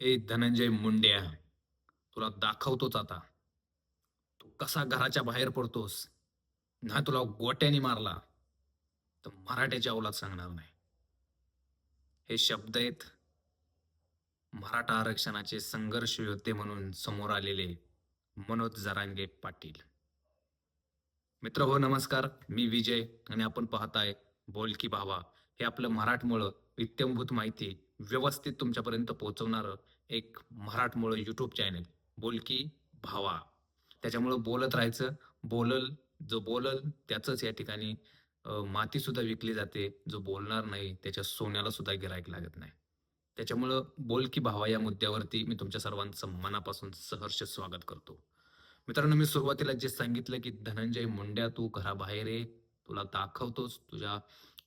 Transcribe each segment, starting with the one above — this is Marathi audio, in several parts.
ए धनंजय मुंड्या तुला दाखवतोच आता. तू कसा घराच्या बाहेर पडतोस? ना तुला गोट्याने मारला तर मराठ्याच्या अवलात सांगणार नाही. हे शब्द आहेत मराठा आरक्षणाचे संघर्ष योद्धे म्हणून समोर आलेले मनोज जरांगे पाटील. मित्र हो नमस्कार. मी विजय आणि आपण पाहताय बोल की भावा. हे आपलं मराठमोळं इत्यंभूत माहिती व्यवस्थित तुमच्यापर्यंत पोहोचवणारं एक मराठमोळं युट्यूब चॅनल बोल की भावा. त्याच्यामुळं बोलत राहायचं बोलल जो बोलल त्याचंच या ठिकाणी माती सुद्धा विकली जाते जो बोलणार नाही त्याच्या सोन्याला सुद्धा गिरायक लागत नाही. त्याच्यामुळं बोल की भावा या मुद्द्यावरती मी तुमच्या सर्वांचं मनापासून सहर्ष स्वागत करतो. मित्रांनो मी सुरुवातीला जे सांगितलं की धनंजय मुंड्या तू घराबाहेर ये तुला दाखवतोस तुझ्या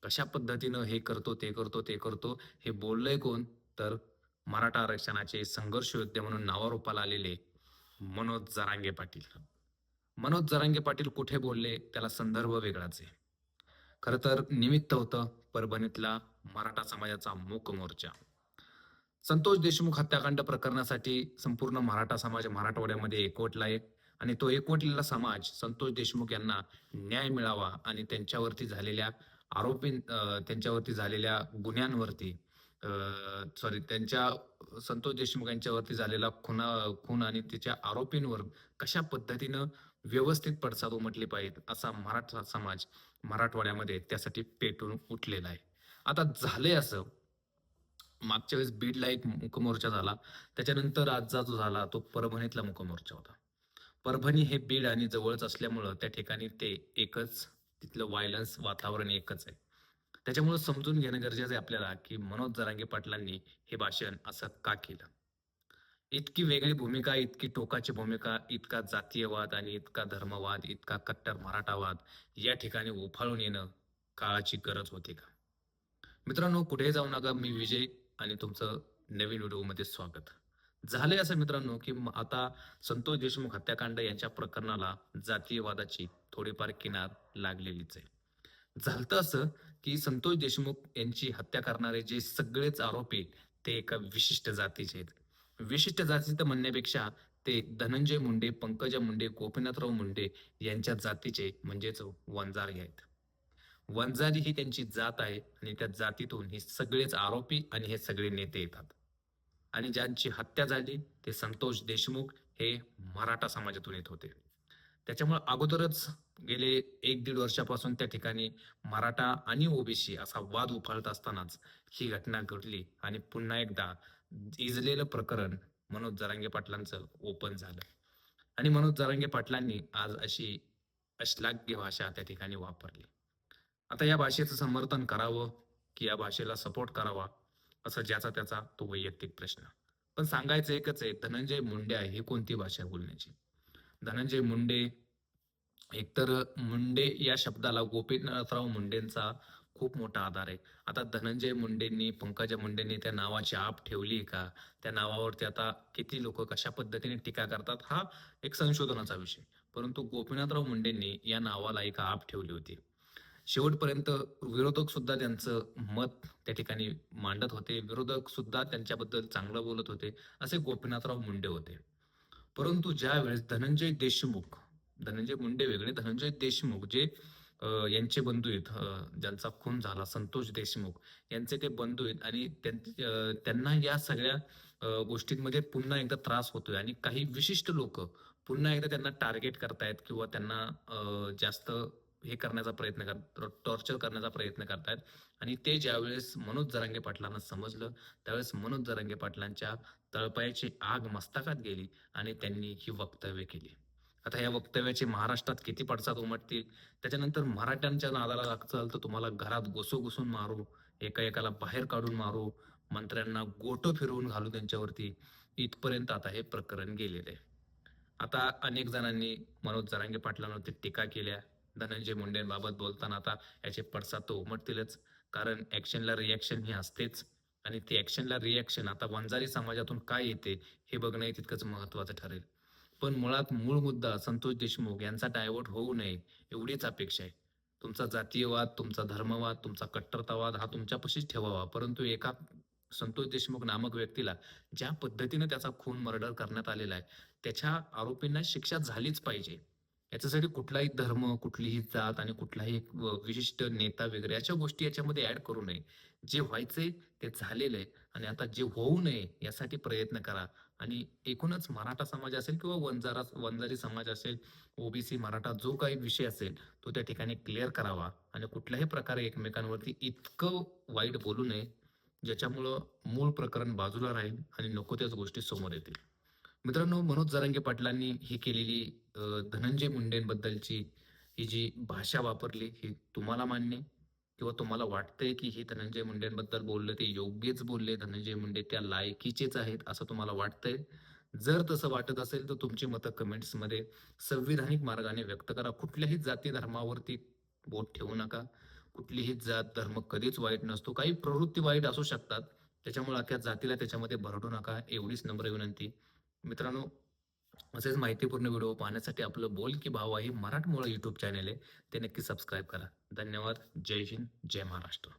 कशा पद्धतीनं हे करतो ते करतो ते करतो हे बोललंय कोण? तर मराठा आरक्षणाचे संघर्ष योद्धे म्हणून नावारूपाला आलेले मनोज जरांगे पाटील. मनोज जरांगे पाटील कुठे बोलले? त्याला संदर्भ वेगळाच आहे. खरं तर निमित्त होतं परभणीतला मराठा समाजाचा मूक मोर्चा. संतोष देशमुख हत्याकांड प्रकरणासाठी संपूर्ण मराठा समाज मराठवाड्यामध्ये एकवटला आहे आणि तो एकवटलेला समाज संतोष देशमुख यांना न्याय मिळावा आणि त्यांच्यावरती झालेल्या आरोपी त्यांच्यावरती झालेल्या गुन्ह्यांवरती सॉरी त्यांच्या संतोष देशमुख यांच्यावरती झालेला खुना खून आणि त्याच्या आरोपींवर कशा पद्धतीनं व्यवस्थित पडसाद उमटली पाहिजेत असा मराठा समाज मराठवाड्यामध्ये त्यासाठी पेटून उठलेला आहे. आता झालंय असं. मागच्या वेळेस बीडला एक मुकमोर्चा झाला. त्याच्यानंतर आजचा जो झाला तो परभणीतला मुकमोर्चा होता. परभणी हे बीड आणि जवळच असल्यामुळं त्या ठिकाणी ते एकच तिथलं व्हायलन्स वातावरण एकच आहे. त्याच्यामुळे समजून घेणं गरजेचं आहे आपल्याला की मनोज जरांगे पाटलांनी हे भाषण असं का केलं? इतकी वेगळी भूमिका इतकी टोकाची भूमिका इतका जातीयवाद आणि इतका धर्मवाद इतका कट्टर मराठावाद या ठिकाणी उफाळून येणं काळाची गरज होती का? मित्रांनो कुठे जाऊ नका मी विजय आणि तुमचं नवीन व्हिडिओमध्ये स्वागत. झालंय असं मित्रांनो की आता संतोष देशमुख हत्याकांड यांच्या प्रकरणाला जातीयवादाची थोडीफार किनार लागलेलीच आहे. झालं असं की संतोष देशमुख यांची हत्या करणारे जे सगळेच आरोपी ते एका विशिष्ट जातीचे आहेत. विशिष्ट जातीचं म्हणण्यापेक्षा ते धनंजय मुंडे पंकजा मुंडे गोपीनाथराव मुंडे यांच्या जातीचे म्हणजेच वंजारी आहेत. वंजारी ही त्यांची जात आहे आणि त्या जातीतून हे सगळेच आरोपी आणि हे सगळे नेते येतात. आणि ज्यांची हत्या झाली ते संतोष देशमुख हे मराठा समाजातून येत होते. त्याच्यामुळे अगोदरच गेले एक दीड वर्षापासून त्या ठिकाणी मराठा आणि ओबीसी असा वाद उफाळत असतानाच ही घटना घडली आणि पुन्हा एकदा इजलेलं प्रकरण मनोज जरांगे पाटलांचं ओपन झालं. आणि मनोज जरांगे पाटलांनी आज अशी अश्लाघ्य भाषा त्या ठिकाणी वापरली. आता या भाषेचं समर्थन करावं की या भाषेला सपोर्ट करावा असं ज्याचा त्याचा तो वैयक्तिक प्रश्न. पण सांगायचं एकच आहे धनंजय मुंडे आहे ही कोणती भाषा आहे बोलण्याची? धनंजय मुंडे एकतर मुंडे या शब्दाला गोपीनाथराव मुंडेंचा खूप मोठा आधार आहे. आता धनंजय मुंडेंनी पंकजा मुंडेंनी त्या नावाची आप ठेवली का? त्या नावावरती आता किती लोक कशा पद्धतीने टीका करतात हा एक संशोधनाचा विषय. परंतु गोपीनाथराव मुंडेंनी या नावाला एक आप ठेवली होती. शेवटपर्यंत विरोधक सुद्धा त्यांचं मत त्या ठिकाणी मांडत होते. विरोधक सुद्धा त्यांच्याबद्दल चांगलं बोलत होते. असे गोपीनाथराव मुंडे होते. परंतु ज्या वेळेस धनंजय देशमुख धनंजय मुंडे वेगळे. धनंजय देशमुख जे यांचे बंधू आहेत ज्यांचा खून झाला संतोष देशमुख यांचे ते बंधू आहेत. आणि त्यांना या सगळ्या गोष्टींमध्ये पुन्हा एकदा त्रास होतोय. आणि काही विशिष्ट लोक पुन्हा एकदा त्यांना टार्गेट करतायत किंवा त्यांना जास्त हे करण्याचा प्रयत्न करतात टॉर्चर करण्याचा प्रयत्न करतायत. आणि ते ज्यावेळेस मनोज जरांगे पाटलांना समजलं त्यावेळेस मनोज जरांगे पाटलांच्या तळपायाची आग मस्तकात गेली आणि त्यांनी ही वक्तव्य केली. आता या वक्तव्याचे महाराष्ट्रात किती पडसाद उमटतील? त्याच्यानंतर मराठ्यांच्या नादाला लागचाल तर तुम्हाला घरात घुसू घुसून मारू एका एकाला बाहेर काढून मारू मंत्र्यांना गोटो फिरवून घालू त्यांच्यावरती. इथपर्यंत आता हे प्रकरण गेलेलं आहे. आता अनेक जणांनी मनोज जरांगे पाटलांवरती टीका केल्या. धनंजय मुंडेंबाबत बोलताना आता याचे पडसाद तो उमटतीलच. कारण ऍक्शनला रिॲक्शन ही असतेच. आणि ती ऍक्शनला रिॲक्शन आता वंजारी समाजातून काय येते हे बघणं तितकंच महत्वाचं ठरेल. पण मुळात मूळ मुद्दा संतोष देशमुख यांचा डायव्हर्ट होऊ नये एवढीच अपेक्षा आहे. तुमचा जातीयवाद तुमचा धर्मवाद तुमचा कट्टरतावाद हा तुमच्यापाशीच ठेवावा. परंतु एका संतोष देशमुख नामक व्यक्तीला ज्या पद्धतीने त्याचा खून मर्डर करण्यात आलेला आहे त्याच्या आरोपींना शिक्षा झालीच पाहिजे. याच्यासाठी कुठलाही धर्म कुठलीही जात आणि कुठलाही व- विशिष्ट नेता वगैरे अशा गोष्टी याच्यामध्ये ऍड करू नये. जे व्हायचंय ते झालेलं आहे आणि आता जे होऊ नये यासाठी प्रयत्न करा. आणि एकूणच मराठा समाज असेल किंवा वंजारा वंजारी समाज असेल ओबीसी मराठा जो काही विषय असेल तो त्या ठिकाणी क्लिअर करावा आणि कुठल्याही प्रकारे एकमेकांवरती इतकं वाईट बोलू नये ज्याच्यामुळं मूळ प्रकरण बाजूला राहील आणि नको त्याच गोष्टी समोर येतील. मित्रांनो मनोज जरांगे पाटलांनी ही केलेली धनंजय मुंडेंबद्दलची ही जी भाषा वापरली ही तुम्हाला मान्य किंवा तुम्हाला वाटतंय की हे धनंजय मुंडेंबद्दल बोलले ते योग्यच बोलले धनंजय मुंडे त्या लायकीचेच आहेत असं तुम्हाला वाटतंय? जर तसं वाटत असेल तर तुमची मतं कमेंट्समध्ये संविधानिक मार्गाने व्यक्त करा. कुठल्याही जाती धर्मावरती बोट ठेवू नका. कुठलीही जात धर्म कधीच वाईट नसतो. काही प्रवृत्ती वाईट असू शकतात. त्याच्यामुळे अख्या जातीला त्याच्यामध्ये भरडू नका. एवढीच नम्र विनंती. मित्रांनो असेच माहितीपूर्ण व्हिडिओ पाहण्यासाठी आपलं बोल की भाव आहे मराठमोळा युट्यूब चॅनल आहे ते नक्की सबस्क्राईब करा. धन्यवाद. जय हिंद. जय महाराष्ट्र.